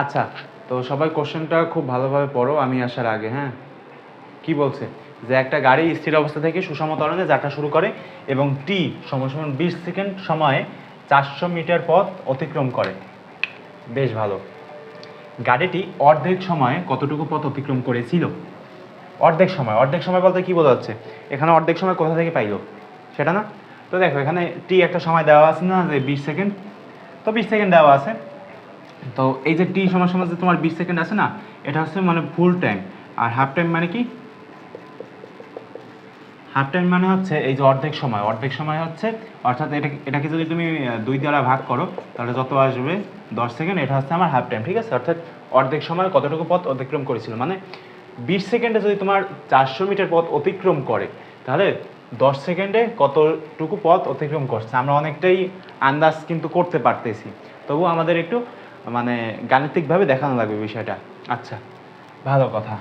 আচ্ছা তো সবাই কোশ্চেনটা খুব ভালোভাবে পড়ো, আমি আসার আগে হ্যাঁ? কি বলছে? যে একটা গাড়ি স্থির অবস্থা থেকে সুষম ত্বরণে যাত্রা শুরু করে এবং টি সময় সমান বিশ সেকেন্ড সময়ে চারশো মিটার পথ অতিক্রম করে। বেশ ভালো। গাড়িটি অর্ধেক সময়ে কতটুকু পথ অতিক্রম করেছিল? অর্ধেক সময় অর্ধেক সময় বলতে কি বোঝা যাচ্ছে? এখানে অর্ধেক সময় কোথা থেকে পাইলো? সেটা না? তো দেখো, এখানে টি একটা সময় দেওয়া আছে না, যে বিশ সেকেন্ড? তো বিশ সেকেন্ড দেওয়া আছে। তো এই যে টি সময় সময় যে তোমার বিশ সেকেন্ড আছে না, এটা হচ্ছে মানে ফুল টাইম আর হাফ টাইম মানে কি? হাফ টাইম মানে হচ্ছে এই যে অর্ধেক সময়। অর্ধেক সময় হচ্ছে, অর্থাৎ এটা এটাকে যদি তুমি দুই দ্বারা ভাগ করো, তাহলে যত আসবে দশ সেকেন্ড, এটা হচ্ছে আমার হাফ টাইম ঠিক আছে? অর্থাৎ অর্ধেক সময় কতটুকু পথ অতিক্রম করেছিল? মানে বিশ সেকেন্ডে যদি তোমার চারশো মিটার পথ অতিক্রম করে, তাহলে দশ সেকেন্ডে কতটুকু পথ অতিক্রম করছে? আমরা অনেকটাই আন্দাজ কিন্তু করতে পারতেছি। তবু আমাদের একটু মানে গাণিতিকভাবে দেখানো লাগবে বিষয়টা। আচ্ছা ভালো কথা।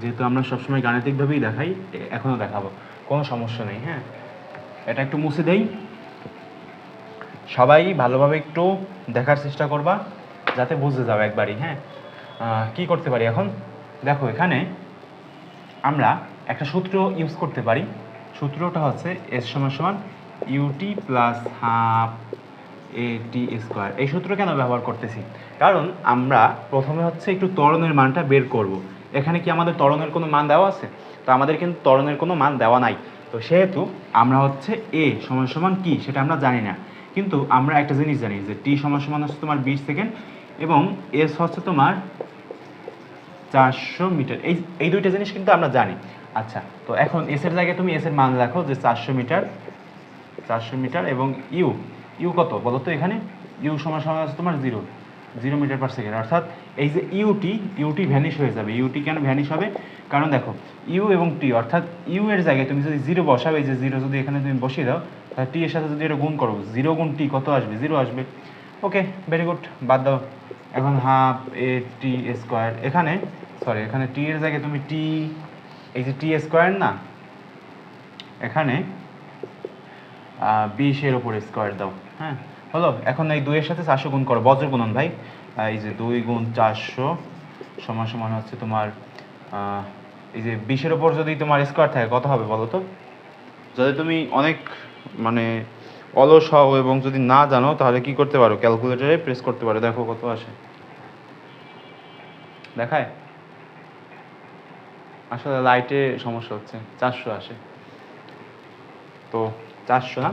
যেহেতু আমরা সবসময় গাণিতিকভাবেই দেখাই এখনও দেখাবো। কোনো সমস্যা নেই হ্যাঁ? এটা একটু মুছে দেই। সবাই ভালোভাবে একটু দেখার চেষ্টা করবা, যাতে বুঝে যাবে একবারই হ্যাঁ? কি করতে পারি এখন? দেখো, এখানে আমরা একটা সূত্র ইউজ করতে পারি। সূত্রটা হচ্ছে এস সমান সমান u t plus half a t square এই সূত্র কেন ব্যবহার করতেছি? কারণ আমরা প্রথমে হচ্ছে একটু ত্বরণের মানটা বের করব। এখানে কি আমাদের ত্বরণের কোনো মান দেওয়া আছে? তো আমাদের কিন্তু ত্বরণের কোনো মান দেওয়া নাই। তো সেহেতু আমরা হচ্ছে এ সমান সমান কি সেটা আমরা জানি না। কিন্তু আমরা একটা জিনিস জানি যে টি সমান সমান হচ্ছে তোমার বিশ সেকেন্ড এবং এস হচ্ছে তোমার চারশো মিটার। এই এই দুইটা জিনিস কিন্তু আমরা জানি। আচ্ছা তো এখন এস এর জায়গায় তুমি এস এর মান রাখো যে চারশো মিটার চারশো মিটার এবং ইউ ইউ কত? বলো তো এখানে। ইউ সমান সমান আছে তোমার zero zero metre per second অর্থাৎ এই যে ইউটি ইউটি ভ্যানিশ হয়ে যাবে। ইউটি কেন ভ্যানিশ হবে? কারণ দেখো ইউ এবং টি অর্থাৎ ইউ এর জায়গায় তুমি যদি জিরো বসাবে এই যে জিরো যদি এখানে তুমি বসিয়ে দাও, তাহলে টি এর সাথে যদি এটা গুণ করো জিরো গুণ টি কত আসবে? জিরো আসবে। ওকে ভেরি গুড বাদ দাও। এখন হাফ এ টি স্কোয়ার এখানে সরি এখানে টি এর জায়গায় তুমি টি এই যে টি স্কোয়ার না? এখানে বিশের ওপরে স্কোয়ার দাও। হ্যাঁ হলো, এখন এই দুইয়ের সাথে চারশো গুণ করো, বজ্র গুণন ভাই। এই যে দুই গুণ চারশো সমান সমান হচ্ছে তোমার এই যে বিশের ওপর যদি তোমার স্কোয়ার থাকে, কত হবে বলো তো? যদি তুমি অনেক মানে অলস হও এবং যদি না জানো, তাহলে কি করতে পারো? ক্যালকুলেটরে প্রেস করতে পারো। দেখো কত আসে। দেখায়? আসলে লাইটে সমস্যা হচ্ছে, চারশো আসে। তো, চারশো না?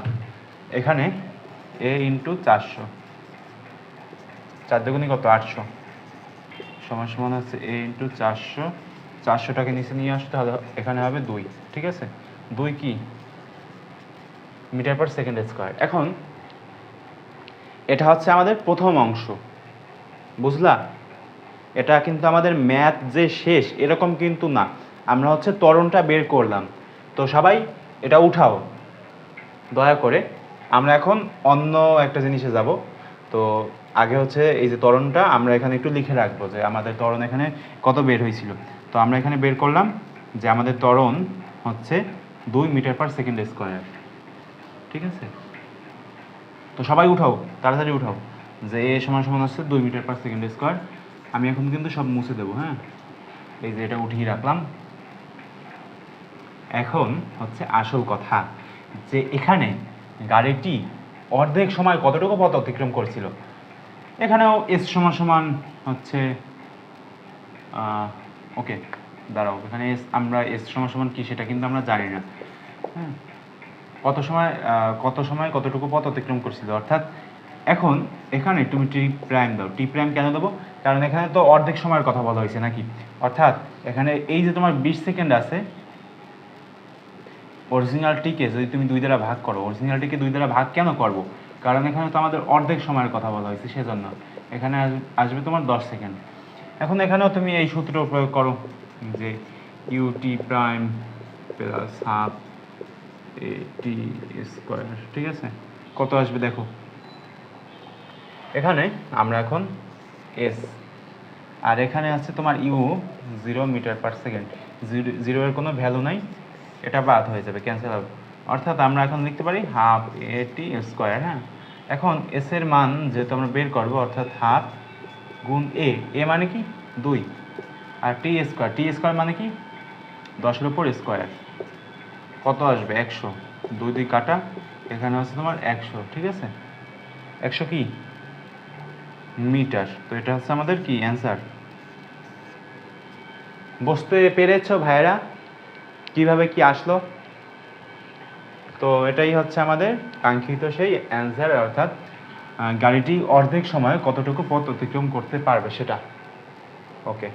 এখানে এ ইন্টু চারশো। চার দুগুনি কত? আটশো। সমান সমান হচ্ছে এ ইন্টু চারশো। চারশোটাকে নিচে নিয়ে আসতে হবে এখানে হবে দুই, ঠিক আছে? দুই কি? Metre per second square. এখন, এটা হচ্ছে আমাদের প্রথম অংশ। বুঝলা? এটা কিন্তু আমাদের ম্যাথ যে শেষ, এরকম কিন্তু না। আমরা হচ্ছে ত্বরণটা বের করলাম। তো সবাই এটা উঠাও। দয়া করে। আমরা এখন অন্য একটা জিনিসে যাব। তো আগে হচ্ছে এই যে তরণটা আমরা এখানে একটু লিখে রাখব যে আমাদের তরণ এখানে কত বের হয়েছিল। তো আমরা এখানে বের করলাম যে আমাদের তরণ হচ্ছে দুই মিটার পার সেকেন্ড স্কোয়ার। ঠিক আছে? তো সবাই উঠাও, তাড়াতাড়ি উঠাও যে এ সমান সমান হচ্ছে দুই মিটার পার সেকেন্ড স্কোয়ার। আমি এখন কিন্তু সব মুছে দেবো হ্যাঁ? এই যে এটা উঠিয়ে রাখলাম। এখন হচ্ছে আসল কথা যে এখানে গাড়িটি অর্ধেক সময় কতটুকু পথ অতিক্রম করছিল? এখানেও এস সমান সমান হচ্ছে ওকে দাঁড়াও, এখানে এস আমরা এস সমান সমান কি সেটা কিন্তু আমরা জানি না। হ্যাঁ কত সময় কত সময় কতটুকু পথ অতিক্রম করছিল? অর্থাৎ এখন এখানে তুমি টি প্রাইম দাও। টি প্রাইম কেন দেবো? কারণ এখানে তো অর্ধেক সময়ের কথা বলা হয়েছে নাকি? অর্থাৎ এখানে এই যে তোমার বিশ সেকেন্ড আছে অরিজিনালটিকে যদি তুমি দুই দ্বারা ভাগ করো অরিজিনালটিকে দুই দ্বারা ভাগ কেন করব? কারণ এখানে তো আমাদের অর্ধেক সময়ের কথা বলা হয়েছে, সেজন্য। এখানে আস- আসবে তোমার দশ সেকেন্ড। এখন এখানেও তুমি এই সূত্র প্রয়োগ করো যে u t prime plus half a t square ঠিক আছে? কত আসবে দেখো? এখানে আমরা এখন এস আর এখানে আছে তোমার u zero metre per second zero জিরোয়ের কোনো ভ্যালু নাই। এটা বাদ হয়ে যাবে ক্যান্সেল হবে। অর্থাৎ আমরা এখন লিখতে পারি হাফ এ টি স্কোয়ার হ্যাঁ? এখন এস এর মান যেহেতু আমরা বের করব, অর্থাৎ হাফ গুণ এ এ মানে কি? দুই। আর টি স্কোয়ার টি স্কোয়ার মানে কি? দশের উপর স্কোয়ার কত আসবে? একশো। দুই দুই কাটা, এখানে হচ্ছে তোমার একশো, ঠিক আছে? একশো কি? মিটার। তো এটা হচ্ছে আমাদের কি? অ্যান্সার বুঝতে পেরেছ ভাইরা কীভাবে কি আসলো? তো এটাই হচ্ছে আমাদের কাঙ্ক্ষিত সেই অ্যান্সার অর্থাৎ গাড়িটি অর্ধেক সময় কতটুকু পথ অতিক্রম করতে পারবে সেটা। ওকে